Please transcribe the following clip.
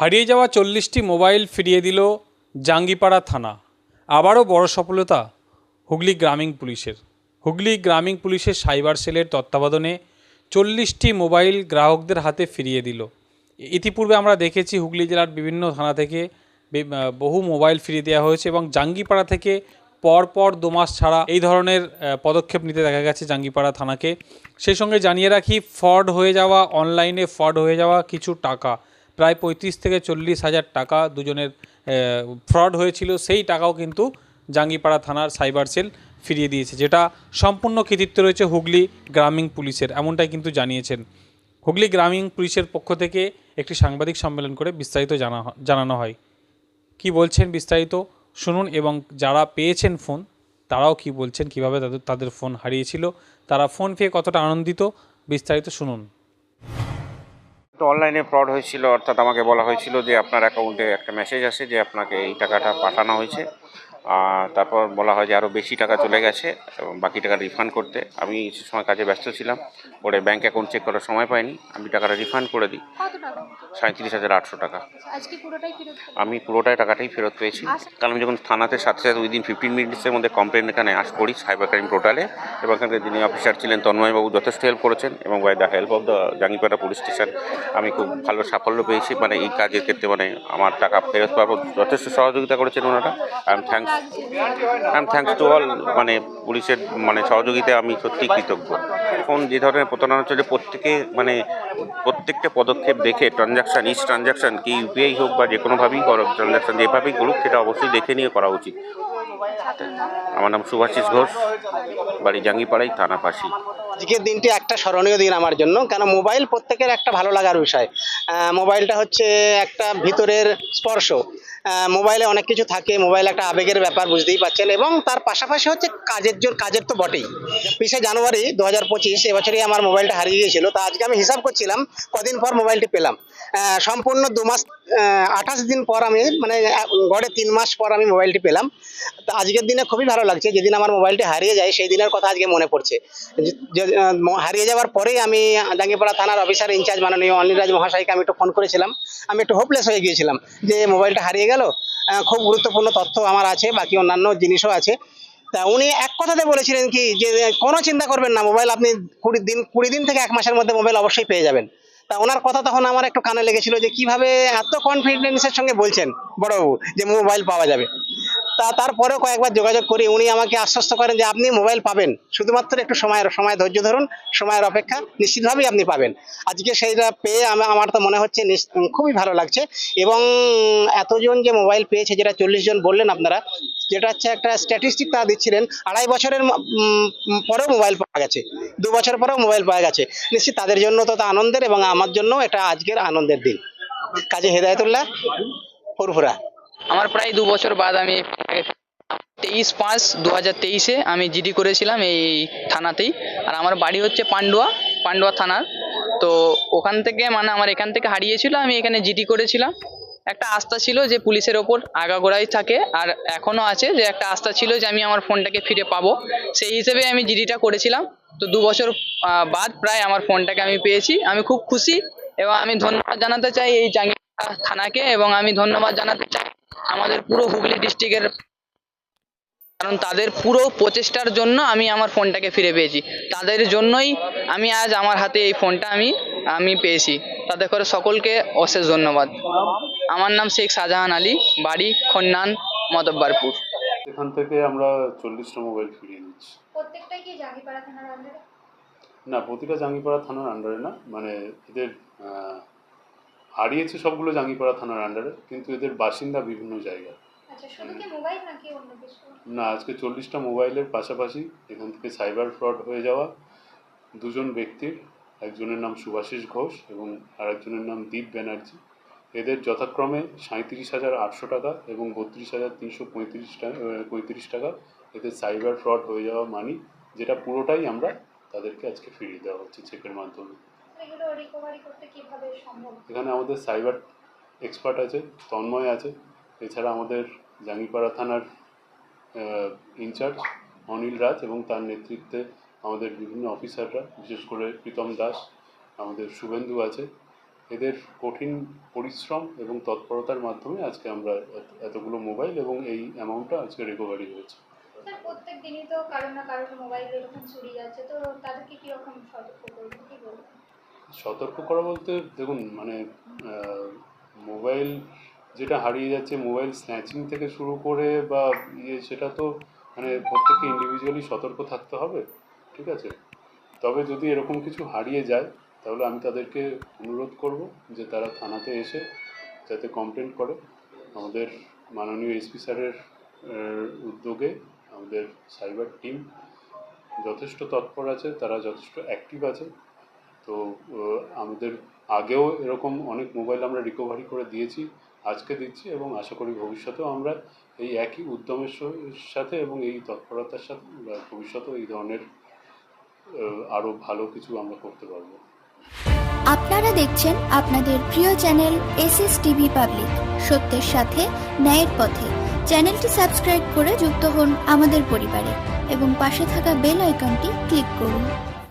হারিয়ে যাওয়া চল্লিশটি মোবাইল ফিরিয়ে দিল জাঙ্গিপাড়া থানা। আবারও বড় সফলতা হুগলি গ্রামীণ পুলিশের। হুগলি গ্রামীণ পুলিশের সাইবার সেলের তত্ত্বাবধানে চল্লিশটি মোবাইল গ্রাহকদের হাতে ফিরিয়ে দিল। ইতিপূর্বে আমরা দেখেছি হুগলি জেলার বিভিন্ন থানা থেকে বহু মোবাইল ফিরিয়ে দেওয়া হয়েছে এবং জাঙ্গিপাড়া থেকে পর পর দু মাস ছাড়া এই ধরনের পদক্ষেপ নিতে দেখা গেছে জাঙ্গিপাড়া থানাকে। সেই সঙ্গে জানিয়ে রাখি, ফ্রড হয়ে যাওয়া, অনলাইনে ফ্রড হয়ে যাওয়া কিছু টাকা প্রায় পঁয়ত্রিশ থেকে চল্লিশ হাজার টাকা দুজনের ফ্রড হয়েছিল, সেই টাকাও কিন্তু জাঙ্গিপাড়া থানার সাইবার সেল ফিরিয়ে দিয়েছে, যেটা সম্পূর্ণ কৃতিত্ব রয়েছে হুগলি গ্রামীণ পুলিশের, এমনটাই কিন্তু জানিয়েছেন। হুগলি গ্রামীণ পুলিশের পক্ষ থেকে একটি সাংবাদিক সম্মেলন করে বিস্তারিত জানা, জানানো হয়। কি বলছেন বিস্তারিত? শুনুন, এবং যারা পেয়েছেন ফোন তারাও কি বলছেন, কীভাবে তাদের তাদের ফোন হারিয়েছিল, তারা ফোন পেয়ে কতটা আনন্দিত, বিস্তারিত শুনুন। তো অনলাইনে ফ্রড হয়েছিল, অর্থাৎ আমাকে বলা হয়েছিল যে আপনার অ্যাকাউন্টে একটা মেসেজ আসে যে আপনাকে এই টাকাটা পাঠানো হয়েছে। তারপর বলা হয় যে আরও বেশি টাকা চলে গেছে এবং বাকি টাকা রিফান্ড করতে। আমি সে সময় কাজে ব্যস্ত ছিলাম পরে ব্যাঙ্ক অ্যাকাউন্ট চেক করার সময় পাইনি। আমি টাকাটা রিফান্ড করে দিই। সাঁত্রিশ হাজার আটশো টাকা। পেলেন? আমি পুরোটাই টাকাটাই ফেরত পেয়েছি। কারণ আমি যখন থানাতে সাথে সাথে উইদিন ফিফটিন মিনিটসের মধ্যে কমপ্লেন এখানে আস করি সাইবার ক্রাইম পোর্টালে এবং এখানকার যিনি অফিসার ছিলেন তন্ময়বাবু যথেষ্ট হেল্প করেছেন এবং by the help of the Jangipara police station আমি খুব ভালো সাফল্য পেয়েছি। মানে এই কাজের ক্ষেত্রে মানে আমার টাকা ফেরত পাবো যথেষ্ট সহযোগিতা করেছেন ওনারা। I am thanks I am thanks to all মানে পুলিশের মানে সহযোগিতায় আমি সত্যি কৃতজ্ঞ। এখন যে ধরনের প্রতারণা চলে প্রত্যেকে মানে প্রত্যেকটা পদক্ষেপ দেখে ট্রানজাকশান ইচ ট্রানজাকশান কি ইউপিআই হোক বা যে কোনোভাবেই করো ট্রানজাকশান যেভাবেই করুক, সেটা অবশ্যই দেখে নিয়ে করা উচিত। আমার নাম সুভাষিস ঘোষ, বাড়ি জাঙ্গিপাড়াই, থানা পাশি আজকের দিনটি একটা স্মরণীয় দিন আমার জন্য, কেন মোবাইল প্রত্যেকের একটা ভালো লাগার বিষয়। মোবাইলটা হচ্ছে একটা ভিতরের স্পর্শ। মোবাইলে অনেক কিছু থাকে, মোবাইল একটা আবেগের ব্যাপার, বুঝতেই পারছেন। এবং তার পাশাপাশি হচ্ছে কাজের জন্য কাজের তো বটেই। বিশে জানুয়ারি দু হাজার পঁচিশ, এবছরই আমার মোবাইলটা হারিয়ে গিয়েছিল। তা আজকে আমি হিসাব করছিলাম, কদিন পর মোবাইলটি পেলাম। সম্পূর্ণ দু মাস আঠাশ দিন পর আমি মানে গড়ে তিন মাস পর আমি মোবাইলটি পেলাম। তো আজকের দিনে খুবই ভালো লাগছে। যেদিন আমার মোবাইলটি হারিয়ে যায়, সেই দিনের কথা আজকে মনে পড়ছে। হারিয়ে যাওয়ার পরেই আমি জাঙ্গিপাড়া থানার অফিসার ইনচার্জ মাননীয় অনিরাজ মহাশয়কে আমি একটু ফোন করেছিলাম। আমি একটু হোপলেস হয়ে গিয়েছিলাম যে মোবাইলটা হারিয়ে গেল। খুব গুরুত্বপূর্ণ তথ্য আমার আছে, বাকি অন্যান্য জিনিসও আছে। তা উনি এক কথাতে বলেছিলেন কি, যে, কোনো চিন্তা করবেন না মোবাইল আপনি কুড়ি দিন কুড়ি দিন থেকে এক মাসের মধ্যে মোবাইল অবশ্যই পেয়ে যাবেন। তা ওনার কথা তখন আমার একটু কানে লেগেছিল যে কীভাবে এত কনফিডেন্সের সঙ্গে বলছেন বড়বাবু যে মোবাইল পাওয়া যাবে। তা তারপরেও কয়েকবার যোগাযোগ করি। উনি আমাকে আশ্বস্ত করেন যে আপনি মোবাইল পাবেন। শুধুমাত্র একটু সময়ের, সময় ধৈর্য ধরুন, সময়ের অপেক্ষা নিশ্চিতভাবেই আপনি পাবেন। আজকে সেইটা পেয়ে আমা- আমার তো মনে হচ্ছে খুবই ভালো লাগছে। এবং এতজন যে মোবাইল পেয়েছে, যেটা চল্লিশ জন বললেন আপনারা, যেটা হচ্ছে একটা স্ট্যাটিস্টিক তারা দিচ্ছিলেন, আড়াই বছরের পরেও মোবাইল পাওয়া গেছে। দু বছর পরেও মোবাইল পাওয়া গেছে। নিশ্চিত তাদের জন্য তা আনন্দের এবং আমার জন্য এটা আজকের আনন্দের দিন। কাজে হেদায়তুল্লাহ, ফুরফুরা। আমার প্রায় দু বছর বাদ আমি তেইশ পাঁচ দু হাজার তেইশে আমি জিডি করেছিলাম এই থানাতেই। আর আমার বাড়ি হচ্ছে পান্ডুয়া পান্ডুয়া থানার তো ওখান থেকে মানে আমার এখান থেকে হারিয়েছিল, আমি এখানে জিডি করেছিলাম। একটা আস্থা ছিল যে পুলিশের ওপর আগাগোড়াই থাকে, আর এখনও আছে যে একটা আস্থা ছিল যে আমি আমার ফোনটাকে ফিরে পাবো। সেই হিসেবে আমি জিডিটা করেছিলাম। তো দু বছর বাদ প্রায় আমার ফোনটাকে আমি পেয়েছি। আমি খুব খুশি এবং আমি ধন্যবাদ জানাতে চাই এই জাঙ্গিয়া থানাকে এবং আমি ধন্যবাদ জানাতে চাই আমাদের পুরো হুগলি ডিস্ট্রিক্টের কারণ তাদের পুরো প্রচেষ্টার জন্য আমি আমার ফোনটাকে ফিরে পেয়েছি। তাদের জন্যই আমি আজ আমার হাতে এই ফোনটা আমি আমি পেয়েছি। তাদের করে সকলকে অশেষ ধন্যবাদ। আমার নাম শেখ শাহজাহান আলী বাড়ি খন্নান মতব্বারপুর এখান থেকে আমরা চল্লিশটা মোবাইল ফিরিয়ে দিচ্ছি আন্ডারে না প্রতিটা জাঙ্গিপাড়া থানার আন্ডারে না মানে এদের হারিয়েছে সবগুলো জাঙ্গিপাড়া থানার আন্ডারে কিন্তু এদের বাসিন্দা বিভিন্ন জায়গা আচ্ছা না আজকে চল্লিশটা মোবাইলের পাশাপাশি এখান থেকে সাইবার ফ্রড হয়ে যাওয়া দুজন ব্যক্তির একজনের নাম সুভাষিস ঘোষ এবং আরেকজনের নাম দীপ ব্যানার্জি। এদের যথাক্রমে সাঁত্রিশ হাজার আটশো টাকা এবং বত্রিশ হাজার তিনশো পঁয়ত্রিশ টাকা পঁয়ত্রিশ টাকা এদের সাইবার ফ্রড হয়ে যাওয়া মানি যেটা পুরোটাই আমরা তাদেরকে আজকে ফিরিয়ে দেওয়া হচ্ছে চেকের মাধ্যমে। এগুলো রিকভারি করতে কীভাবে সম্ভব? এখানে আমাদের সাইবার এক্সপার্ট আছে তন্ময় আছে এছাড়া আমাদের জাঙ্গিপাড়া থানার ইনচার্জ অনিল রাজ এবং তার নেতৃত্বে আমাদের বিভিন্ন অফিসাররা বিশেষ করে প্রীতম দাস আমাদের শুভেন্দু আছে। এদের কঠিন পরিশ্রম এবং তৎপরতার মাধ্যমে আজকে আমরা এতগুলো মোবাইল এবং এই অ্যামাউন্টটা আজকে রিকভারি হয়েছে। প্রত্যেক দিনই তো কারও না কারোর মোবাইল এরকম চুরি যাচ্ছে তো তাদেরকে কীরকম সতর্ক করবেন কি বলবেন? সতর্ক করা বলতে, দেখুন মানে মোবাইল যেটা হারিয়ে যাচ্ছে, মোবাইল স্ন্যাচিং থেকে শুরু করে বা ইয়ে সেটা তো মানে প্রত্যেককে ইন্ডিভিজুয়ালি সতর্ক থাকতে হবে, ঠিক আছে? তবে যদি এরকম কিছু হারিয়ে যায়, তাহলে আমি তাদেরকে অনুরোধ করব যে তারা থানাতে এসে যাতে কমপ্লেন করে। আমাদের মাননীয় এসপি স্যারের উদ্যোগে আমাদের সাইবার টিম যথেষ্ট তৎপর আছে, তারা যথেষ্ট অ্যাক্টিভ আছে। তো আমাদের আগেও এরকম অনেক মোবাইল আমরা রিকভারি করে দিয়েছি, আজকে দিচ্ছি এবং আশা করি ভবিষ্যতেও আমরা এই একই উদ্যমের সাথে এবং এই তৎপরতার সাথে ভবিষ্যতেও এই ধরনের আরও ভালো কিছু আমরা করতে পারব। আপনারা দেখছেন আপনাদের প্রিয় channel S S TV public, সত্যের সাথে, ন্যায়ের পথে। চ্যানেলটি সাবস্ক্রাইব করে যুক্ত হন আমাদের পরিবারে এবং পাশে থাকা বেল আইকনটি ক্লিক করুন।